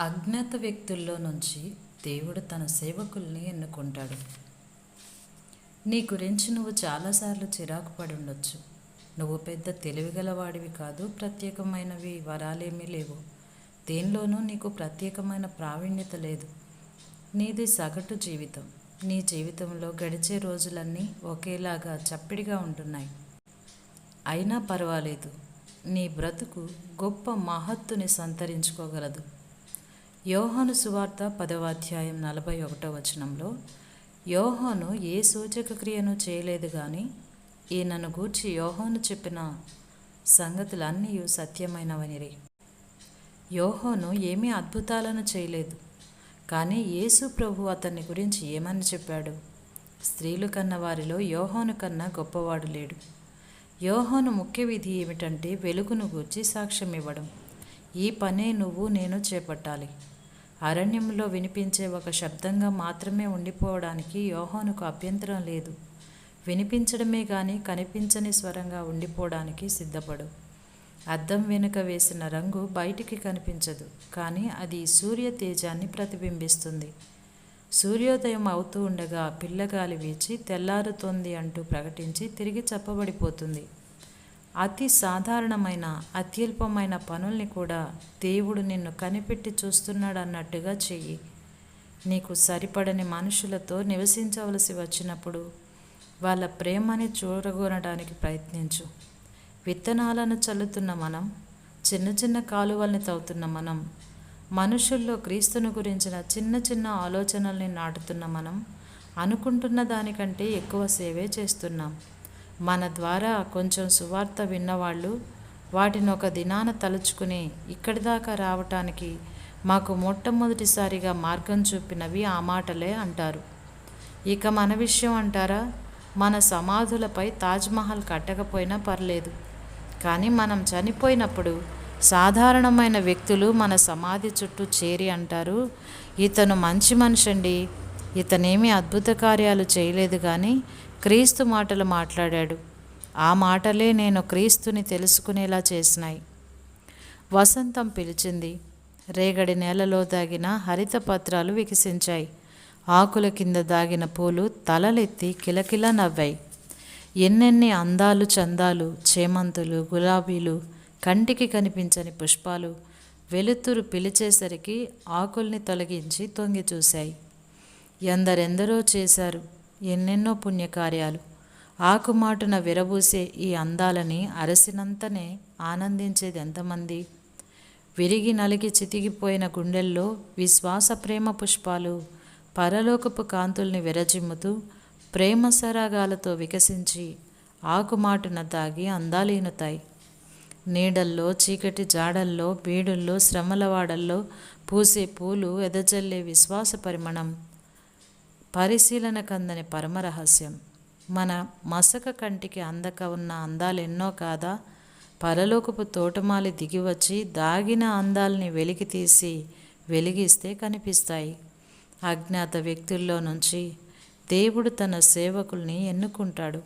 అజ్ఞాత వ్యక్తుల్లో నుంచి దేవుడు తన సేవకుల్ని ఎన్నుకుంటాడు. నీ గురించి నువ్వు చాలాసార్లు చిరాకు పడి ఉండొచ్చు నువ్వు పెద్ద తెలివిగలవాడివి కాదు ప్రత్యేకమైనవి వరాలేమీ లేవు. దేనిలోనూ నీకు ప్రత్యేకమైన ప్రావీణ్యత లేదు. నీది సగటు జీవితం. నీ జీవితంలో గడిచే రోజులన్నీ ఒకేలాగా చప్పిడిగా ఉంటున్నాయి. అయినా పర్వాలేదు. నీ బ్రతుకు గొప్ప మహత్తుని సంతరించుకోగలదు. యోహాను సువార్త పదవ అధ్యాయం నలభై ఒకటో వచనంలో యోహాను ఏ సూచక క్రియను చేయలేదు కానీ ఈయనను గూర్చి యోహాను చెప్పిన సంగతులన్నీ సత్యమైనవనిరి. యోహోను ఏమీ అద్భుతాలను చేయలేదు కానీ యేసు ప్రభు అతన్ని గురించి ఏమని చెప్పాడు? స్త్రీలు కన్న వారిలో యోహాను కన్నా గొప్పవాడు లేడు. యోహోను ముఖ్య విధి ఏమిటంటే వెలుగును గూర్చి సాక్ష్యం ఇవ్వడం ఈ పనే నువ్వు నేను చేపట్టాలి. అరణ్యంలో వినిపించే ఒక శబ్దంగా మాత్రమే ఉండిపోవడానికి యోహానుకు అభ్యంతరం లేదు. వినిపించడమే కానీ కనిపించని స్వరంగా ఉండిపోవడానికి సిద్ధపడు. అద్దం వెనుక వేసిన రంగు బయటికి కనిపించదు కానీ అది సూర్య తేజాన్ని ప్రతిబింబిస్తుంది. సూర్యోదయం అవుతూ ఉండగా పిల్లగాలి వీచి తెల్లారుతోంది అంటూ ప్రకటించి తిరిగి చెప్పబడిపోతుంది అతి సాధారణమైన అత్యల్పమైన పనుల్ని కూడా దేవుడు నిన్ను కనిపెట్టి చూస్తున్నాడు అన్నట్టుగా చెయ్యి. నీకు సరిపడని మనుషులతో నివసించవలసి వచ్చినప్పుడు వాళ్ళ ప్రేమని చూడగొనడానికి ప్రయత్నించు. విత్తనాలను చల్లుతున్న మనం చిన్న చిన్న కాలువల్ని తవ్వుతున్న మనం మనుషుల్లో క్రీస్తుని గురించిన చిన్న చిన్న ఆలోచనల్ని నాటుతున్న మనం అనుకుంటున్న దానికంటే ఎక్కువ సేవే చేస్తున్నాం. మన ద్వారా కొంచెం సువార్త విన్నవాళ్ళు వాటిని ఒక దినాన తలుచుకుని ఇక్కడి దాకా రావటానికి మాకు మొట్టమొదటిసారిగా మార్గం చూపినవి ఆ మాటలే అంటారు. ఇక మన విషయం అంటారా? మన సమాధులపై తాజ్మహల్ కట్టకపోయినా పర్లేదు. కానీ మనం చనిపోయినప్పుడు సాధారణమైన వ్యక్తులు మన సమాధి చుట్టూ చేరి అంటారు ఇతను మంచి మనిషి అండి ఇతనేమీ అద్భుత కార్యాలు చేయలేదు కానీ క్రీస్తు మాటలు మాట్లాడాడు. ఆ మాటలే నేను క్రీస్తుని తెలుసుకునేలా చేసినాయి. వసంతం పిలిచింది. రేగడి నేలలో దాగిన హరిత పత్రాలు వికసించాయి. ఆకుల కింద దాగిన పూలు తలలెత్తి కిలకిల నవ్వాయి. ఎన్నెన్ని అందాలు చందాలు చేమంతులు గులాబీలు కంటికి కనిపించని పుష్పాలు వెలుతురు పిలిచేసరికి ఆకుల్ని తొలగించి తొంగి చూశాయి. ఎందరెందరో చేశారు. ఎన్నెన్నో పుణ్యకార్యాలు. ఆకుమాటున విరబూసే ఈ అందాలని అరసినంతనే ఆనందించేది ఎంతమంది? విరిగి నలిగి చితికిపోయిన గుండెల్లో విశ్వాస ప్రేమ పుష్పాలు పరలోకపు కాంతుల్ని విరజిమ్ముతూ ప్రేమ సరాగాలతో వికసించి ఆకుమాటున తాగి అందాలీనుతాయి. నీడల్లో చీకటి జాడల్లో బీడుల్లో శ్రమలవాడల్లో పూసే పూలు ఎదజల్లే విశ్వాస పరిమణం. పరిశీలన కందని పరమరహస్యం మన మసక కంటికి అందక ఉన్న అందాలెన్నో కాదా? పరలోకపు తోటమాలి దిగివచ్చి దాగిన అందాల్ని వెలికి తీసి వెలిగిస్తే కనిపిస్తాయి. అజ్ఞాత వ్యక్తుల్లో నుంచి దేవుడు తన సేవకుల్ని ఎన్నుకుంటాడు.